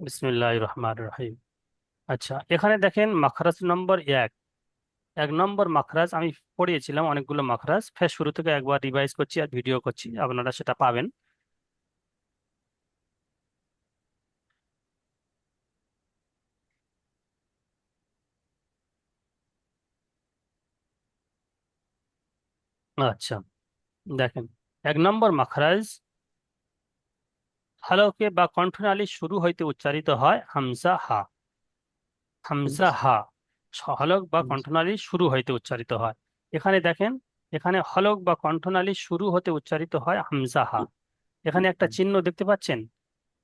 বিসমিল্লাহ রহমান রহিম। আচ্ছা এখানে দেখেন মাখরাজ নম্বর এক। এক নম্বর মাখরাজ, আমি পড়িয়েছিলাম অনেকগুলো মাখরাজ। ফের শুরু থেকে একবার রিভাইজ করছি আর ভিডিও করছি, আপনারা সেটা পাবেন। আচ্ছা দেখেন, এক নম্বর মাখরাজ হলকে বা কণ্ঠনালী শুরু হইতে উচ্চারিত হয় হামজা হা। হামজা হা হলক বা কণ্ঠনালী শুরু হইতে উচ্চারিত হয়। এখানে দেখেন এখানে হলক বা কণ্ঠনালী শুরু হতে উচ্চারিত হয় হামজা হা। এখানে একটা চিহ্ন দেখতে পাচ্ছেন?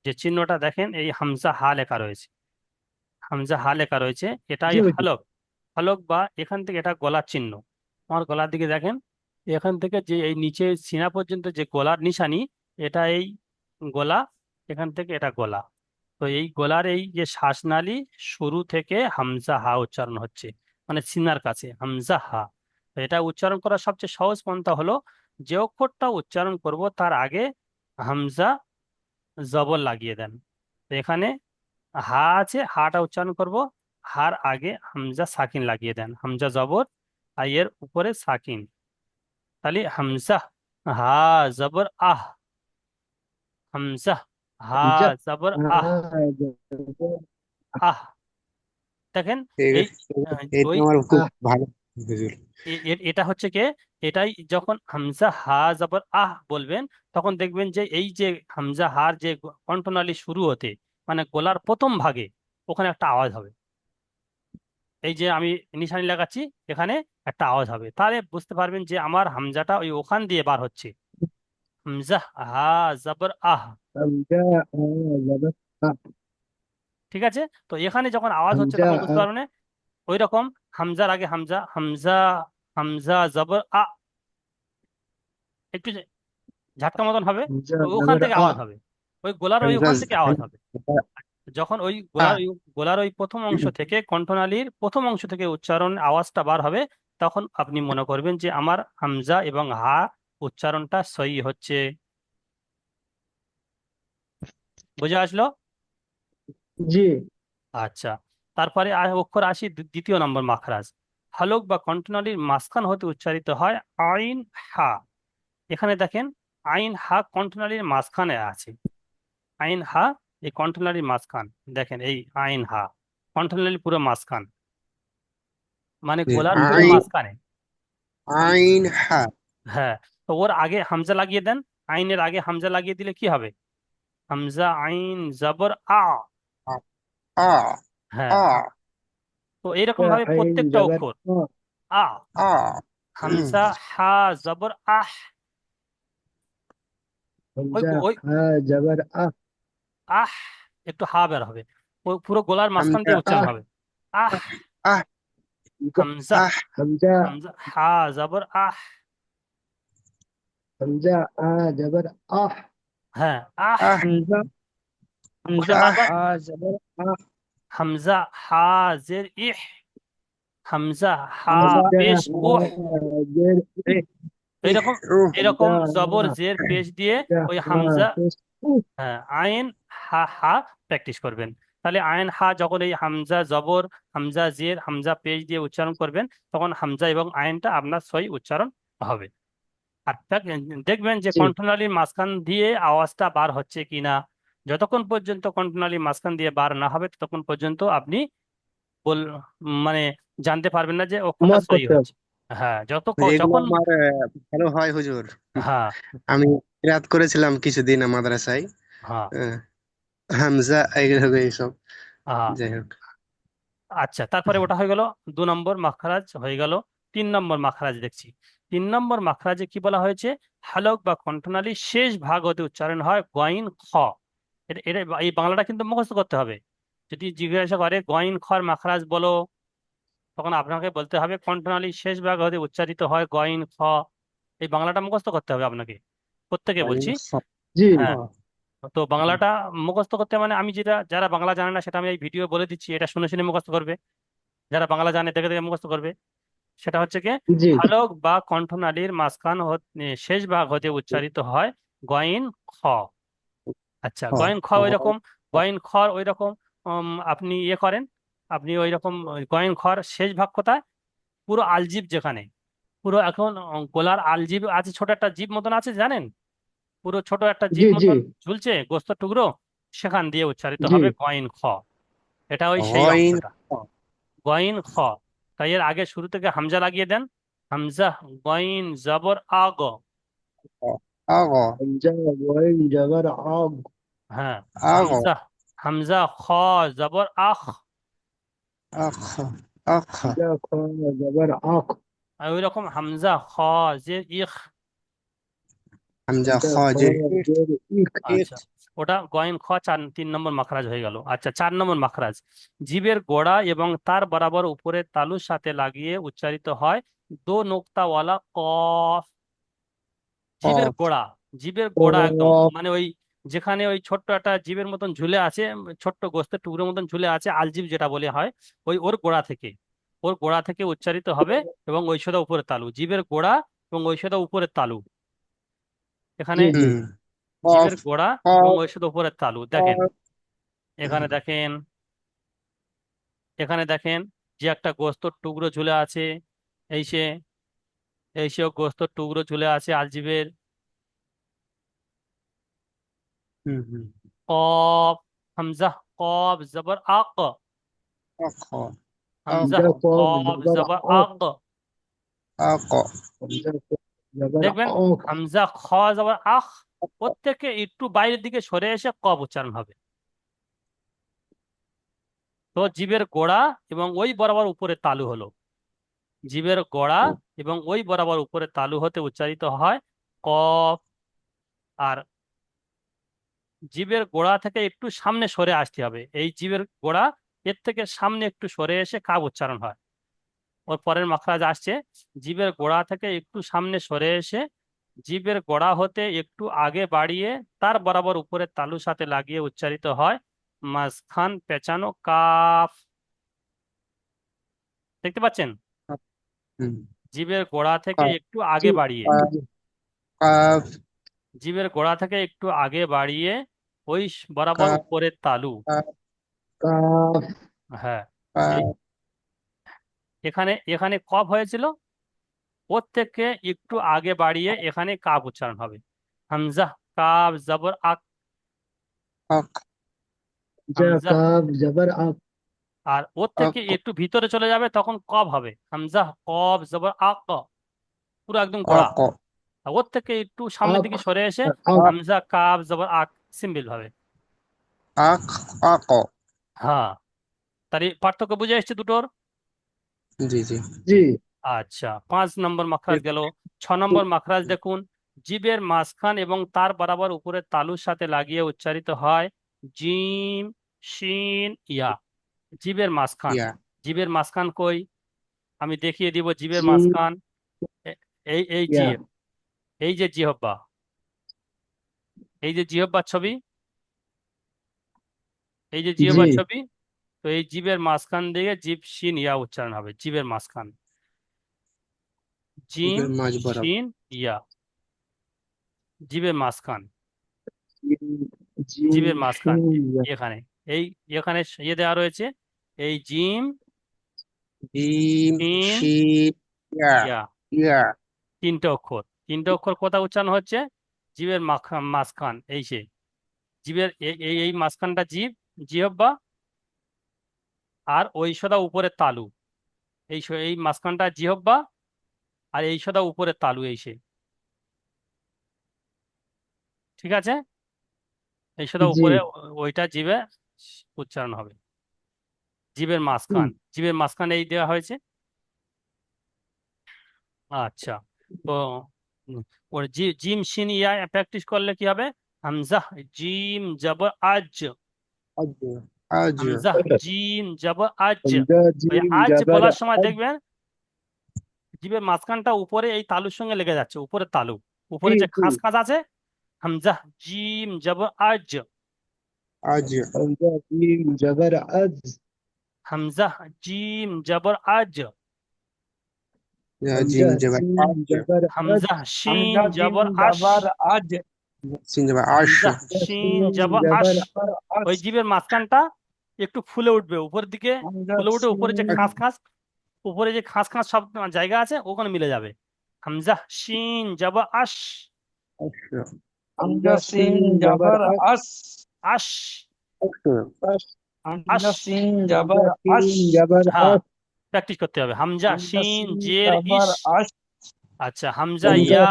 যে চিহ্নটা দেখেন এই হামজা হা লেখা রয়েছে। হামজা হা লেখা রয়েছে এটাই হলক। হলক বা এখান থেকে এটা গলার চিহ্ন। আমার গলার দিকে দেখেন এখান থেকে যে এই নিচে সিনা পর্যন্ত যে গলার নিশানি এটা এই গলা এখান থেকে এটা গলা। তো এই গলার এই যে শ্বাসনালী শুরু থেকে হামজা হা উচ্চারণ হচ্ছে মানে সিনার কাছে, হামজা হা। তো এটা উচ্চারণ করার সবচেয়ে সহজ পন্থা হলো, যে অক্ষরটা উচ্চারণ করব তার আগে হামজা জবর লাগিয়ে দেন। এখানে হা আছে, হাটা উচ্চারণ করব, হার আগে হামজা সাকিন লাগিয়ে দেন, হামজা জবর, আর এর উপরে সাকিন। তাহলে হামজা হা, জবর আহ, হামজা হা জবর আহ আহ দেখেন এই ওই আমার খুব ভালো এটা হচ্ছে কে এটাই যখন হামজা হা জবর আহ বলবেন তখন দেখবেন যে এই যে হামজা হার যে কণ্ঠনালী শুরু হতে মানে গলার প্রথম ভাগে ওখানে একটা আওয়াজ হবে এই যে আমি নিশানি লাগাচ্ছি এখানে একটা আওয়াজ হবে তাহলে বুঝতে পারবেন যে আমার হামজাটা ওই ওখান দিয়ে বার হচ্ছে হামজা হা জবর আহ। জবর আহ ঠিক আছে? তো এখানে যখন আওয়াজ হচ্ছে তখন বুঝতে আহ পারবেন ওই রকম হামজার আগে হামজা হামজা হামজা জবর আ। একটু ঝাটকা মতন হবে। ওখান থেকে আওয়াজ হবে। ওই গোলার ওই ওখান থেকে আওয়াজ হবে। যখন ওই গোলার ওই গোলার ওই প্রথম অংশ থেকে কণ্ঠনালীর প্রথম অংশ থেকে উচ্চারণ আওয়াজটা বার হবে তখন আপনি মনে করবেন যে আমার হামজা এবং হা উচ্চারণটা সই হচ্ছে। বুঝে আসলো? জি। আচ্ছা তারপরে অক্ষর আসি দ্বিতীয় নম্বর মাখরাজ। হলক বা কণ্ঠনালীর মাঝখান হতে উচ্চারিত হয় আইন হা। এখানে দেখেন আইন হা কণ্ঠনালীর মাঝখানে আছে। আইন হা এই কণ্ঠনালীর মাঝখান। দেখেন এই আইন হা কণ্ঠনালীর পুরো মাঝখান। মানে গোলার পুরো মাঝখানে। আইন হা। হ্যাঁ তো ওর আগে হামজা লাগিয়ে দেন আইনের আগে হামজা লাগিয়ে দিলে কি হবে? হামজা আইন জবর আ। হ্যাঁ। তো এইরকম ভাবে প্রত্যেকটা অক্ষর। আ। আ। হামজা হা জবর আহ জবর আহ আহ একটু হা বের হবে। ওই পুরো গলার মাঝখান দিয়ে উচ্চারণ হবে। আহ। হামজা হামজা হা জবর আহ। হামজা আ জবর আহ। হ্যাঁ আহ। হামজা হামজা ওটা আহ আবার আ জবর আহ। হামজা হা জের ইহ। হামজা হা হামজা পেশ উহ। উহ। এরকম জবর জের পেশ দিয়ে ওই হামজা হ্যাঁ আইন হা হা প্র্যাকটিস করবেন। তাহলে আইন হা যখন এই হামজা জবর হামজা জের হামজা পেশ দিয়ে উচ্চারণ করবেন তখন হামজা এবং আইনটা আপনার সই উচ্চারণ হবে। আর দেখবেন যে কণ্ঠনালীর মাঝখান দিয়ে আওয়াজটা বার হচ্ছে কিনা যতক্ষণ পর্যন্ত কণ্ঠনালীর মাঝখান দিয়ে বার না হবে ততক্ষণ পর্যন্ত আপনি বল মানে জানতে পারবেন না যে অক্ষরটা সহি হচ্ছে। হ্যাঁ যত যখন আমার ভালো হয় হুজুর। হ্যাঁ। আমি রাত করেছিলাম কিছুদিন মাদ্রাসায়। হ্যাঁ। হামজা এইসব। হ্যাঁ। যাই হোক। আচ্ছা তারপরে ওটা হয়ে গেল দু নম্বর মাখরাজ হয়ে গেল। তিন নম্বর মাখরাজ দেখছি। তিন নম্বর মাখরাজে কি বলা হয়েছে? হালক বা কণ্ঠনালীর শেষ ভাগ হতে উচ্চারণ হয় গইন খ। এটা এই বাংলাটা কিন্তু মুখস্থ করতে হবে। যদি জিজ্ঞাসা করে গইন খর মাখরাজ বলো তখন আপনাকে বলতে হবে কণ্ঠনালীর শেষ ভাগ হতে উচ্চারিত হয় গইন খ। এই বাংলাটা মুখস্থ করতে হবে আপনাকে। প্রত্যেকে বলছি। হ্যাঁ। তো বাংলাটা মুখস্থ করতে মানে আমি যেটা যারা বাংলা জানে না সেটা আমি এই ভিডিও বলে দিচ্ছি এটা শুনে শুনে মুখস্থ করবে। যারা বাংলা জানে দেখে দেখে মুখস্থ করবে। সেটা হচ্ছে কি হালক বা কণ্ঠনালীর মাঝখান শেষ ভাগ হতে উচ্চারিত হয় গইন খ। আচ্ছা খ। গইন খ ওই রকম গয়েন খর ওই রকম আপনি ইয়ে করেন আপনি ওই রকম গয়েন খর শেষ ভাগ কোথায়? পুরো আলজিব যেখানে। পুরো এখন গোলার আলজিব আছে ছোট একটা জিভ মতন আছে জানেন? পুরো ছোট একটা জি জিভ জি। মতন ঝুলছে গোস্তের টুকরো সেখান দিয়ে উচ্চারিত হবে গয়েন খ। এটা ওই সেই গয়েন অংশটা। গয়েন খ। তাই এর আগে শুরু থেকে হামজা লাগিয়ে দেন। হামজা গয়েন জবর আগ। আগো। হামজা জবর আগ। হ্যাঁ আগো। হামজা হামজা খ জবর আখ। আখ আখ। হামজা খ জবর আখ। আর ওই রকম হামজা খ যে ইখ। হামজা খ জের জের আচ্ছা। ওটা গয়েন খ চার তিন নম্বর মাখরাজ হয়ে গেল। আচ্ছা চার নম্বর মাখরাজ। জীবের গোড়া এবং তার বরাবর উপরে তালুর সাথে লাগিয়ে উচ্চারিত হয় দো নোক্তাওয়ালা কফ জীবের গোড়া জীবের গোড়া একদম। মানে ওই যেখানে ওই ছোট্ট একটা জীবের মতন ঝুলে আছে ছোট্ট গোস্তের টুকরোর মতন ঝুলে আছে আলজিভ যেটা বলে হয় ওই ওর গোড়া থেকে। ওর গোড়া থেকে উচ্চারিত হবে এবং ওই সোদা উপরে তালু। জীবের গোড়া এবং সোদা উপরের তালু। এখানে জিভের গোড়া এবং ওই সোদা উপরের তালু। দেখেন এখানে দেখেন এখানে দেখেন যে একটা গোস্তর টুকরো ঝুলে আছে এই সে এই সে গোস্তর টুকরো ঝুলে আছে আলজিবের। হুম হুম। কফ হামজা কফ জবর আক। হামজা কফ জবর আক। দেখবেন? হামজা খ জবর আখ। থেকে একটু বাইরের দিকে সরে এসে কফ উচ্চারণ হবে? তো জিভের গোড়া এবং ওই বরাবর উপরে তালু হলো। জিভের গোড়া এবং ওই বরাবর উপরে তালু হতে উচ্চারিত হয় কফ আর জিভের গোড়া থেকে একটু সামনে সরে আসতে হবে। এই জীবের গোড়া এর থেকে সামনে একটু সরে এসে কাব উচ্চারণ হয়। ওর পরের মাখরাজ আসছে। জীবের গোড়া থেকে একটু সামনে সরে এসে জিভের গোড়া হতে একটু আগে বাড়িয়ে তার বরাবর উপরে তালু সাথে লাগিয়ে উচ্চারিত হয় মাঝখান পেঁচানো কাফ। দেখতে পাচ্ছেন? জিভের গোড়া থেকে একটু আগে বাড়িয়ে। জি কাফ। জিভের গোড়া থেকে একটু আগে বাড়িয়ে ওই বরাবর কাফ উপরের তালু। হ্যাঁ এখানে এখানে কফ হয়েছিল? ওর থেকে একটু আগে বাড়িয়ে এখানে কাব উচ্চারণ হবে। হামজা কাব জবর আক। জবর আর ওর থেকে একটু ভিতরে চলে যাবে তখন কব হবে। হামজা কব জবর আক। পুরো একদম আর ওর থেকে একটু সামনের দিকে সরে এসে হামজা কাব জবর আক সিম্পল ভাবে। আক আক। হ্যাঁ। তার এই পার্থক্য বুঝে এসছে দুটোর? জি জি। জি। আচ্ছা পাঁচ নম্বর মাখরাজ গেল। ছ নম্বর মাখরাজ দেখুন জীবের মাঝখান এবং তার বরাবর উপরে তালুর সাথে লাগিয়ে উচ্চারিত হয় জিম শিন ইয়া। জীবের মাঝখান। জীবের মাঝখান কই? আমি দেখিয়ে দিব জীবের মাঝখান। এই এই জিভ এই যে জিহব্বা এই যে জিহব্বার ছবি। এই যে জি। জিহ্বার ছবি তো এই জীবের মাঝখান দিয়ে জীব শিন ইয়া উচ্চারণ হবে জীবের মাঝখান। জিম জিভের মাঝ বরাবর শিন ইয়া জিভের মাঝখান জিভের মাঝখান এখানে এই এখানে ইয়ে দেওয়া রয়েছে এই জিম জিম শিন ইয়া ইয়া তিনটে অক্ষর। তিনটে অক্ষর কোথায় উচ্চারণ হচ্ছে? জীবের মাঝখান এই সে জীবের এই এই মাঝখানটা জিভ জিহ্বা আর ওই সদা উপরে তালু। এই এই মাঝখানটা জিহ্বা আর এই সদা উপরে তালু এই সে ঠিক আছে? এই সদা উপরে ওইটা জিভে উচ্চারণ হবে। জিভের মাঝখান। জিভের মাঝখানে এই দেওয়া হয়েছে। আচ্ছা। তো ওর জিম শিন ইয়া প্র্যাকটিস করলে কি হবে? হামজা জিম জবর আজ। আজ। আজ। হামজা জিম জব আজ। আজ। বলার সময় দেখবেন জিভের মাঝখানটা উপরে এই তালুর সঙ্গে লেগে যাচ্ছে উপরে তালু। উপরে যে খাস খাস আছে হামজা জিম জবর আজ। আজ হামজা জিম জবর আজ। হামজা জিম জবর আজ। জিম জবর আজ। জবর আজ। হামজা শিন হামজা জিম জবর আশ। জবর আজ। সিন যাবার আশ। হামজা শিন যাব আশ। ওই জিভের মাঝখানটা একটু ফুলে উঠবে উপরের দিকে ফুলে উঠে উপরে যে খাস খাস উপরে যে খাস খাস সব জায়গা আছে ওখানে মিলে যাবে। হামজা শিন যাব আশ। আশ হামজা সিন জাবার আস আশ। হামজা জাবার আস জবর হ্যাঁ আস প্র্যাকটিস করতে হবে। হামজা শিন জের ইশ। আচ্ছা হামজা হামজা ইয়া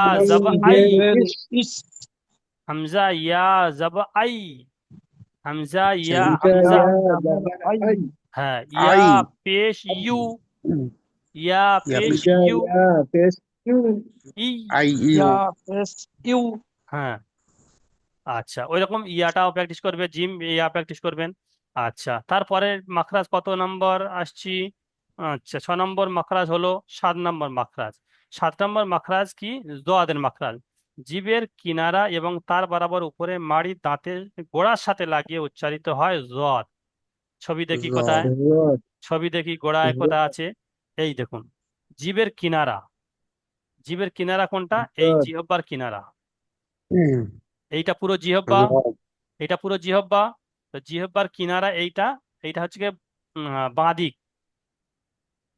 আই। ইস হামজা ইয়া যাব আই। হামজা ইয়া হামজা হ্যাঁ। ইয়া পেশ ইউ। ইয়া ইউ হ্যাঁ। আচ্ছা ওইরকম ইয়াটাও প্র্যাকটিস করবে জিম ইয়া প্র্যাকটিস করবেন। আচ্ছা তারপরে মাখরাজ কত নম্বর আসছি? আচ্ছা ছ নম্বর মাখরাজ হলো সাত নম্বর মাখরাজ। সাত নম্বর মাখরাজ কি? জোয়াদের মাখরাজ। জিভের কিনারা এবং তার বরাবর উপরে মাড়ি দাঁতের গোড়ার সাথে লাগিয়ে উচ্চারিত হয় জদ ছবি দেখি কোথায়? ছবি দেখি গোড়ায় কোথায় আছে? এই দেখুন জিভের কিনারা। জিভের কিনারা কোনটা? এই জদ। জিহ্বার কিনারা। এইটা পুরো জিহ্বা এটা পুরো জিহ্বা তো জিহ্বার কিনারা এইটা? এইটা হচ্ছে গিয়ে বাঁ দিক।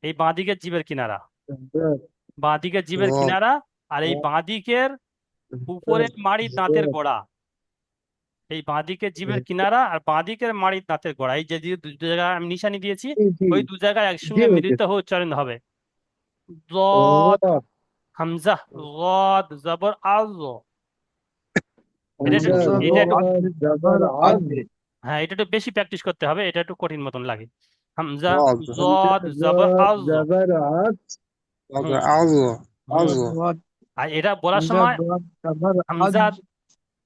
এই বাঁ দিকের জিভের কিনারা। জবর বাঁ দিকের জিভের কিনারা আর এই বাঁ দিকের উপরের মাড়ি দাঁতের গোড়া। এই বাঁ দিকের জিভের কিনারা আর বাঁ দিকের মাড়ি দাঁতের গোড়া এই যে যে দু দু জায়গায় আমি নিশানি দিয়েছি জি, জি। ওই দু জায়গায় একসঙ্গে জি, জি। মিলিত হয়ে উচ্চারণ হবে ضاد র, হামজা ضاد জবর আজ এটা একটু- হামজা এটা একটু- জবর জবর আজ হ্যাঁ এটা একটু বেশি প্র্যাকটিস করতে হবে এটা একটু কঠিন মতন লাগে হামজা ضاد। ضاد জবর আজ জবর আজ জবর আজ আজ আর এটা বলার হামজা সময় দোয়াত জাবার হামজা আজ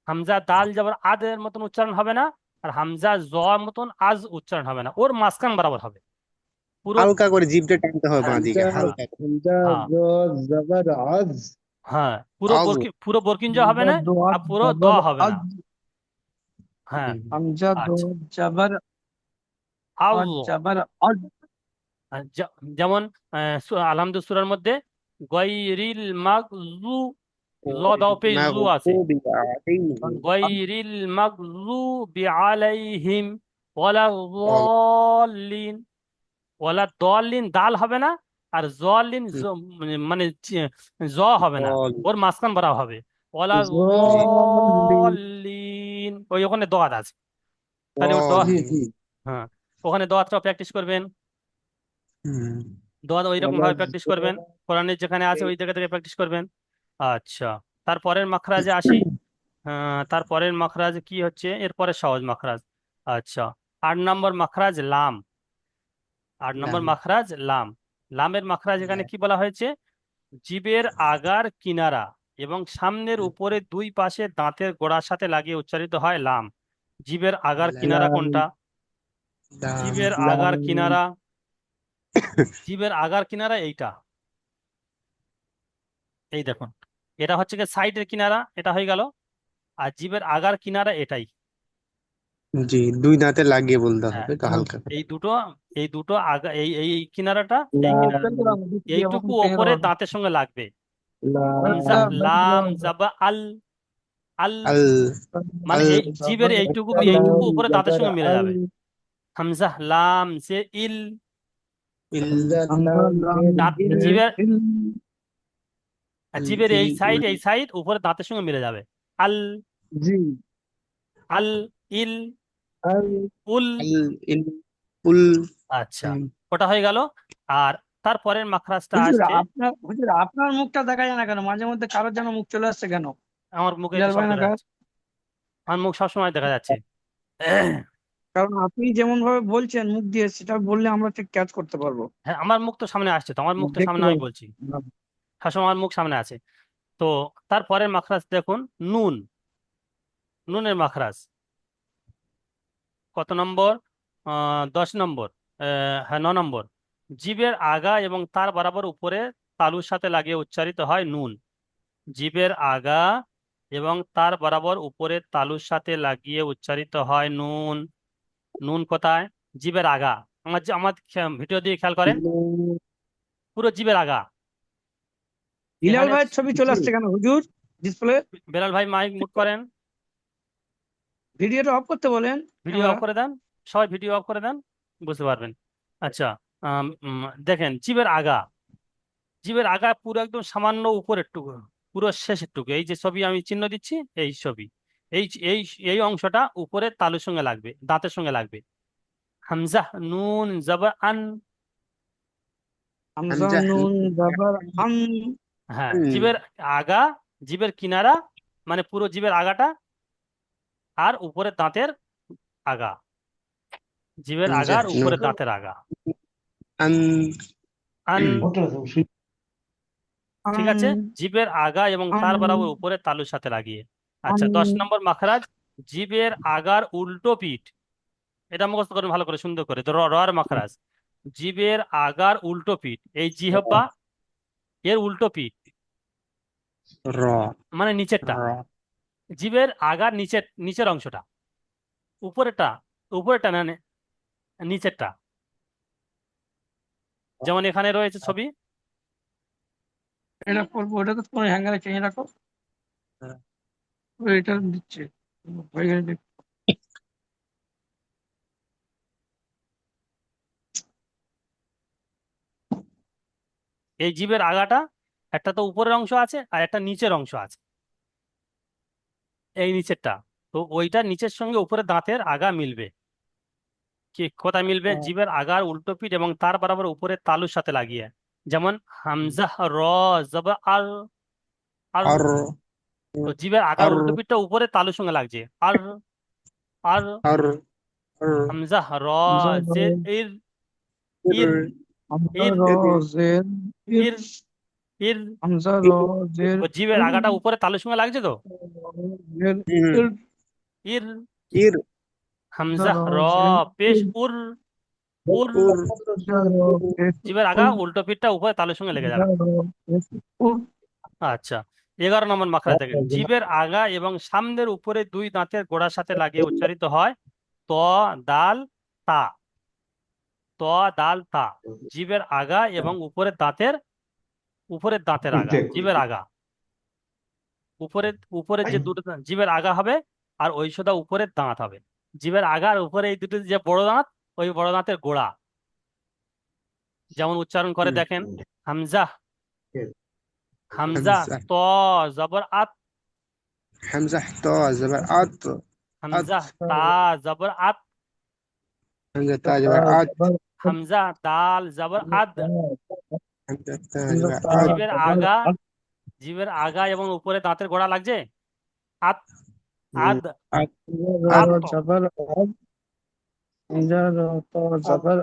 হামজা দাল জবর আদের মতন উচ্চারণ হবে না আর হামজা জ মতন আজ উচ্চারণ হবে না। ওর মাঝখান বরাবর হবে। পুরো হালকা করে জিভটা টানতে হবে বাঁ দিকে হালকা। হামজা হ্যাঁ। জবর জবর আজ। হ্যাঁ পুরো আজ। বরকি পুরো বরকিঞ্জ হবে না আর পুরো দ হবে না। হ্যাঁ। হামজা আচ্ছা। দোয়াত জাবার আজ জাবার যে- যেমন আলহামদুল সুরার মধ্যে গৈরিল মাগজু ল দাও পেশ জু আছে। গৈরিল মাগজুবি আলাইহিম ওয়ালা যাল্লিন ওয়ালা দলিন দাল হবে না আর জলিন মানে জ হবে না ওর মাঝখান বরা হবে। ওয়ালা। যাল্লিন ওই ওখানে দোয়াত আছে। তাহলে হ্যাঁ ওখানে দোয়াতটাও প্র্যাকটিস করবেন। দোয়াত ওই রকম ভাবে প্র্যাকটিস করবেন কোরআনের যেখানে আছে ওই জায়গা থেকে প্র্যাকটিস করবেন। আচ্ছা। তারপরের মাখরাজে আসি। তারপরের মাখরাজ কি হচ্ছে? এরপরে সহজ মাখরাজ। আচ্ছা আট নম্বর মাখরাজ লাম। আট নম্বর। মাখরাজ লাম। লামের মাখরাজ এখানে কি বলা হয়েছে? জিভের আগার কিনারা এবং সামনের উপরে দুই পাশে দাঁতের গোড়ার সাথে লাগিয়ে উচ্চারিত হয় লাম। জিভের আগার কিনারা। কোনটা? লাম। আগার কিনারা। জিভের আগার কিনারা এইটা। এই দেখুন। এটা হচ্ছে গিয়ে সাইডের কিনারা এটা হয়ে গেল। আর জিভের আগার কিনারা এটাই। জি দুই দাঁতে লাগিয়ে বলতে হ্যাঁ, হবে তো হালকা করে। এই দুটো এই দুটো আগা এই এই কিনারাটা এই কিনারা এইটুকু ওপরে দাঁতের সঙ্গে লাগবে। লাম লাম জাবা আল আল। মানে এই জিভের এইটুকু এইটুকু উপরে দাঁতের সঙ্গে মিলে যাবে। হামজা লাম সে ইল। ইল। আর জিভের এই সাইড এই সাইড উপরে দাঁতের সঙ্গে মিলে যাবে। আল জি। আল ইল আল উল। আল ইল উল। আচ্ছা ওটা হয়ে গেল। আর তারপরের মাখরাজটা হুজুর আসছে। আপনার হুজুর আপনার মুখটা দেখা যায় না কেন? মাঝে মধ্যে কারোর যেন মুখ চলে আসছে কেন? আমার মুখে যাচ্ছে আমার মুখ সবসময় দেখা যাচ্ছে। কারণ আপনি যেমন ভাবে বলছেন মুখ দিয়ে সেটা বললে আমরা ঠিক ক্যাচ করতে পারব। হ্যাঁ আমার মুখ তো সামনে আসছে তো আমার মুখ তো সামনে আমি। বলছি। সবসময় মুখ সামনে আছে। তো তারপরের মাখরাজ দেখুন নুন। নুনের মাখরাজ। কত নম্বর? দশ নম্বর। হ্যাঁ ন নম্বর। জীবের আগা এবং তার বরাবর উপরে তালুর সাথে লাগিয়ে উচ্চারিত হয় নুন। জীবের আগা এবং তার বরাবর উপরে তালুর সাথে লাগিয়ে উচ্চারিত হয় নুন। নুন কোথায়? জীবের আগা। আমার আমার ভিডিও দিয়ে খেয়াল করেন। পুরো জীবের আগা। বিলাল ভাইয়ের ছবি চলে আসছে কেন? হুজুর ডিসপ্লে বেলাল ভাই মাইক মুট করেন। ভিডিওটা অফ করতে বলেন। ভিডিও অফ করে দেন। সবাই ভিডিও অফ করে দেন বুঝতে পারবেন। আচ্ছা দেখেন জীবের আগা। জীবের আগা পুরো একদম সামান্য উপরের টুকু পুরো শেষের টুকু এই যে ছবি আমি চিহ্ন দিচ্ছি এই ছবি। এই এই এই অংশটা উপরে তালুর সঙ্গে লাগবে দাঁতের সঙ্গে লাগবে। হামজা নুন জবর আন হামজা নুন জবর আন হ্যাঁ জীবের আগা জীবের কিনারা মানে পুরো জীবের আগাটা আর উপরে দাঁতের আগা। জীবের হামজা আগার উপরে দাঁতের আগা। আন ঠিক আছে? জীবের আগা এবং তার বরাবর উপরে তালুর সাথে লাগিয়ে। আচ্ছা দশ নম্বর মাখরাজ জীবের আগার উল্টো পিঠ। এটা মুখস্থ করবেন ভালো করে সুন্দর করে। তো র রর মাখরাজ। জিভের আগার উল্টো পিঠ এই জিহ্বা এর উল্টো পিঠ। র মানে নিচেরটা। র জিভের আগার নিচের নিচের অংশটা। উপরেরটা উপরেরটা না নিচেরটা। যেমন এখানে রয়েছে ছবি। এটা করব ওটা তো তোমার হ্যাঙ্গারে চেঞ্জ রাখো। হ্যাঁ। এটা দিচ্ছে। হয়ে গেলে এই জীবের আগাটা একটা তো উপরের অংশ আছে আর একটা নিচের অংশ আছে। এই নিচেরটা। তো ওইটা নিচের সঙ্গে উপরে দাঁতের আগা মিলবে। কি কোথায় মিলবে। জিভের আগার উল্টো পিঠ এবং তার বরাবর উপরে তালুর সাথে লাগিয়ে। যেমন হামজা র জব আর আর তো জিভের আগার উল্টো পিঠটা উপরে তালুর সঙ্গে লাগছে। আর আর আর হামজা র জের ইর ইর ইর র জের ইর ইর ইর হামজা র জের জিভের আগাটা উপরে তালুর সঙ্গে লাগছে তো? জের ইর ইর। ইর। হামজা র পেশ উর। উর। জিভের আগা উল্টো পিঠটা উপরে তালুর সঙ্গে লেগে যাবে। আচ্ছা এগারো নম্বর মাখরাজ দেখেন জিভের আগা এবং সামনের উপরে দুই দাঁতের গোড়ার সাথে লাগিয়ে উচ্চারিত হয় ত দাল তা। ত দাল তা। জিভের আগা এবং উপরের দাঁতের উপরের দাঁতের আগা জিভের আগা। উপরে উপরে যে দুটো দাঁত- জিভের আগা হবে আর ওই সোদা উপরের দাঁত হবে। জিভের আগা আর উপরে এই দুটো যে বড় দাঁত ওই বড় দাঁতের গোড়া। যেমন উচ্চারণ করে দেখেন হামজা। হামজা হামজা। ত জবর আত। হামজা ত জবর আত। হামজা তা জবর আত। হামজা তা জবর আত। হামজা দাল জবর আদ। জবর তা আত জিভের আগা জিভের আগা এবং উপরে দাঁতের গোড়া লাগছে? আত আদ জবর জবর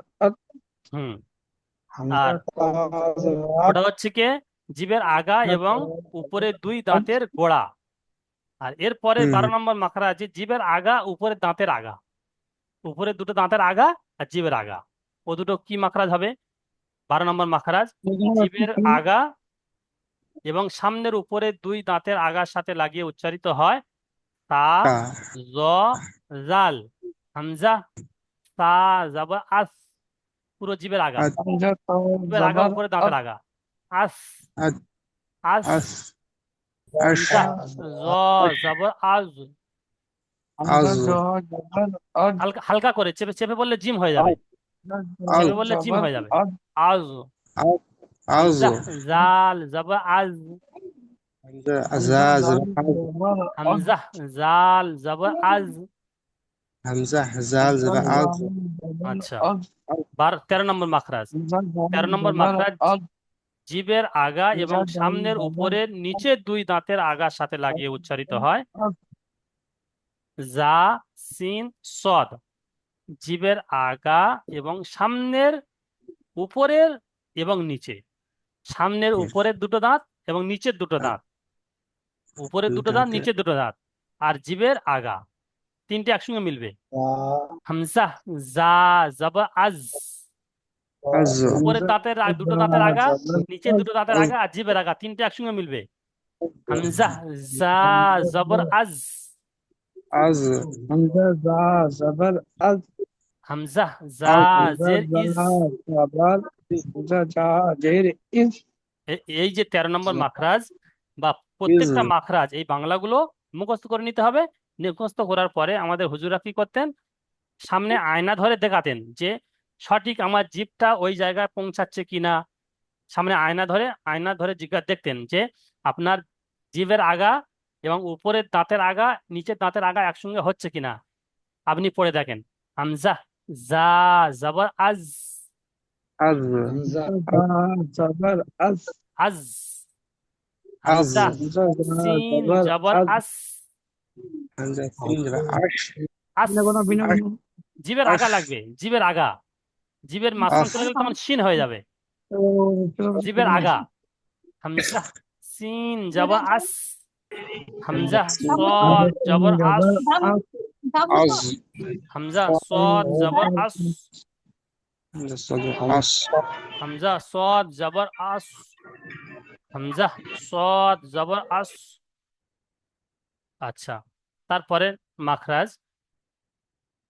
হুম। আর জবর। ওটা হচ্ছে কি? জিভের আগা এবং উপরে দুই দাঁতের গোড়া। আর এরপরে। বারো নম্বর মাখরা আছে জীবের আগা উপরে দাঁতের আগা। উপরে দুটো দাঁতের আগা আর জীবের আগা। ও দুটো কি মাখরাজ হবে? বারো নম্বর মাখারাজ জিভের আগা এবং সামনের উপরে দুই দাঁতের আগার সাথে লাগিয়ে উচ্চারিত হয় তা জ জাল। হামজা তা জাবা আস। পুরো জিভের আগা। তা জিভের আগা উপরে দাঁতের আগা। আস। আস। আস। জাবর জবর হালকা হালকা করে চেপে চেপে বললে জিম হয়ে যাবে। চেপে বললে জিম হয়ে যাবে। আজ আজ জা- জাল জাবর আজ জবর জাবর জবর আচ্ছা বার তেরো নম্বর মাখরাজ. তেরো নম্বর মাখরাজ আগা এবং সামনের জাল। উপরের নিচের দুই দাঁতের আগার সাথে লাগিয়ে উচ্চারিত হয়। জা সিন সদ। জিভের আগা এবং সামনের উপরের এবং নিচে। সামনের উপরের দুটো দাঁত এবং নিচের দুটো দাঁত। উপরের দুটো দাঁত নিচের দুটো দাঁত আর জীবের আগা। তিনটে একসঙ্গে মিলবে। হামজা জা জাবা আজ। আজ। উপরের দাঁতের দুটো দাঁতের আগা নিচের দুটো দাঁতের আগা আর জিভের আগা তিনটে একসঙ্গে মিলবে। হামজা জা জবর আজ। আজ। হামজা জা জবর আদ হামজা জা জের জা ইজ এই যে তেরো নম্বর মাখরাজ বা প্রত্যেকটা। মাখরাজ এই বাংলাগুলো মুখস্থ করে নিতে হবে। মুখস্থ করার পরে আমাদের হুজুরা কি করতেন? সামনে আয়না ধরে দেখাতেন যে সঠিক আমার জিভটা ওই জায়গায় পৌঁছাচ্ছে কিনা। সামনে আয়না ধরে আয়না ধরে জিজ্ঞাসা দেখতেন যে আপনার জিভের আগা এবং উপরের দাঁতের আগা নিচের দাঁতের আগা একসঙ্গে হচ্ছে কিনা। আপনি পড়ে দেখেন। হামজা জবর আজ। আজ। জবর আজ। আজ। আজ। হামজা। সিন জবর জবর আস সিন জবর আগা। লাগবে জিভের আগা। জিভের মাঝখান। চলে গেলে তখন শিন হয়ে যাবে। চলো। আগা। হামজা সিন জবর আস হামজা সদ জবর আস সদ জবর আস হামজা সদর আশ হামজা সদ জবর আস হামজা সদ আচ্ছা তারপরে মাখরাজ।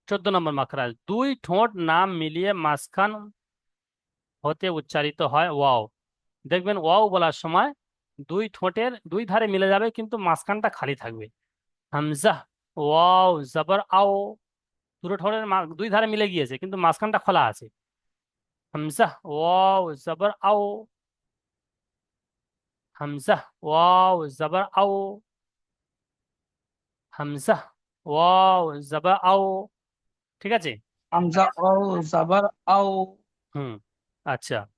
চোদ্দ নম্বর মাখরাজ। দুই ঠোঁট নাম মিলিয়ে মাঝখান হতে উচ্চারিত হয় ওয়াও। দেখবেন ওয়াও বলার সময় দুই ঠোঁটের দুই ধারে মিলে যাবে কিন্তু মাঝখানটা খালি থাকবে। হামজা ওয়াও জবর আও। দুটো ঠোঁটের দুই ধারে মিলে গিয়েছে কিন্তু মাঝখানটা খোলা আছে। হামজা ওয়াও জবর আও। হামজা ওয়াও জবর আও। হামজা ওয়াও জবর আও। ঠিক আছে? হামজা ও জবর আও। হুম আচ্ছা।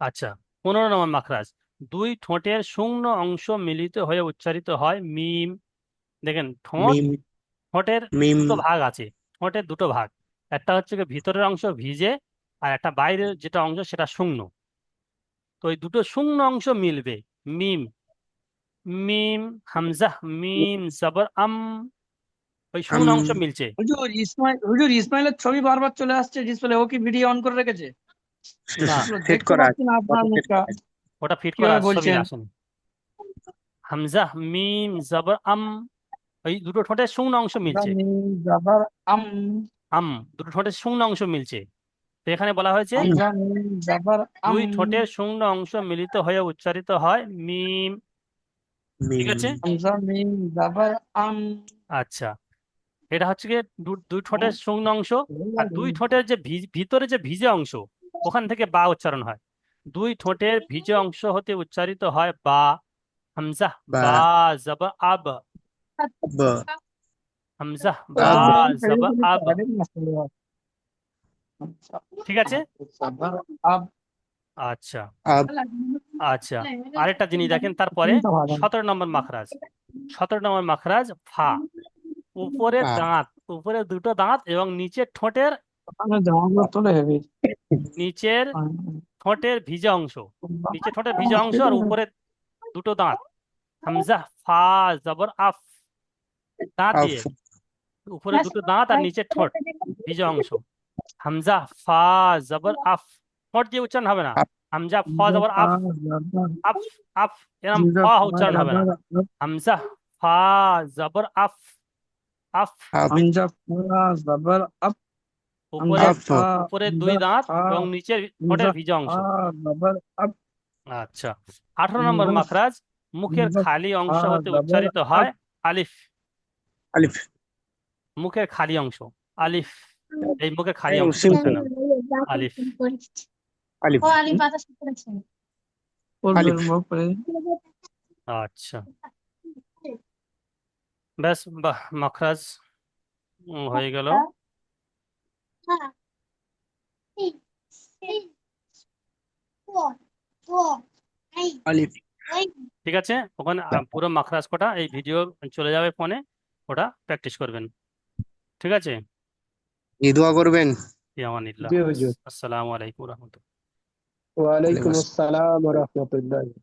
আচ্ছা পনেরো নম্বর মাখরাজ। দুই ঠোঁটের শূন্য অংশ মিলিত হয়ে উচ্চারিত হয় মিম। দেখেন ঠোঁট মিম। ঠোঁটের মিম। দুটো ভাগ আছে ঠোঁটের দুটো ভাগ। একটা হচ্ছে গিয়ে ভিতরের অংশ ভিজে আর একটা বাইরের যেটা অংশ সেটা শূন্য তো ওই দুটো শূন্য অংশ মিলবে মিম। মিম হামজা মিম জবর আম। ওই শূন্য অংশ মিলছে। হুজুর ইসমাইল হুজুর ইসমাইলের ছবি বারবার চলে আসছে ডিসপ্লে ও কি ভিডিও অন করে রেখেছে? দেখতে করা ওটা ফিট করা। বলছেন? হামজা মিম জবর আম ওই দুটো ঠোঁটের শূন্য অংশ মিলছে। জবর আম। আম দুটো ঠোঁটের শূন্য অংশ মিলছে। তো এখানে বলা হয়েছে দুই ঠোঁটের শূন্য অংশ মিলিত হয়ে উচ্চারিত হয় মিম। ঠিক আছে? আচ্ছা। এটা হচ্ছে গিয়ে দুই ঠোঁটের শূন্য অংশ আর দুই ঠোঁটের যে ভিতরে যে ভিজে অংশ ওখান থেকে বা উচ্চারণ হয়। দুই ঠোঁটের ভিজে অংশ হতে উচ্চারিত হয় বা। হামজা বা। জব আব। হামজা বা। জব আব। ঠিক আছে? আচ্ছা। আচ্ছা। আরেকটা জিনিস দেখেন তারপরে সতেরো নম্বর মাখরাজ। সতেরো নম্বর মাখরাজ ফা। উপরে দাঁত উপরে দুটো দাঁত এবং নিচের ঠোঁটের নিচের ঠোঁটের ভিজে অংশ। নিচে ঠোঁটের ভিজে অংশ আর উপরে দুটো দাঁত। হামজা ফা জবর আফ। দাঁত আফ। দিয়ে। উপরে দুটো দাঁত আর নিচে ঠোঁট। ভিজে অংশ। হামজা ফা জবর আফ। ঠোঁট দিয়ে উচ্চারণ হবে না। হামজা ফা জবর আফ। আফ আফ। এরম ফা উচ্চারণ হবে না। হামজা ফা জবর আফ। আফ। হামজা ফা জবর আব উপরে আফ। উপরে দুই দাঁত এবং নিচের ঠোঁটের ভিজে অংশ। আচ্ছা। আঠারো নম্বর মাখরাজ মুখের খালি অংশ হতে উচ্চারিত হয় আলিফ। আলিফ। মুখের খালি অংশ আলিফ। এই মুখের খালি অংশ। আলিফ। আলিফ। আলিফ আচ্ছা। ব্যাস বাহ মাখরাজ হয়ে গেল। হ্যাঁ। ঠিক আছে? ওখানে পুরো মাখরাজ কটা এই ভিডিও চলে যাবে ফোনে ওটা প্র্যাকটিস করবেন। ঠিক আছে? এই দোয়া করবেন। ইয়ামানিল্লাহ আসসালামু আলাইকুম রহমতুল্লাহ। ওয়ালাইকুম আসসালাম ওয়া রাহমাতুল্লাহ।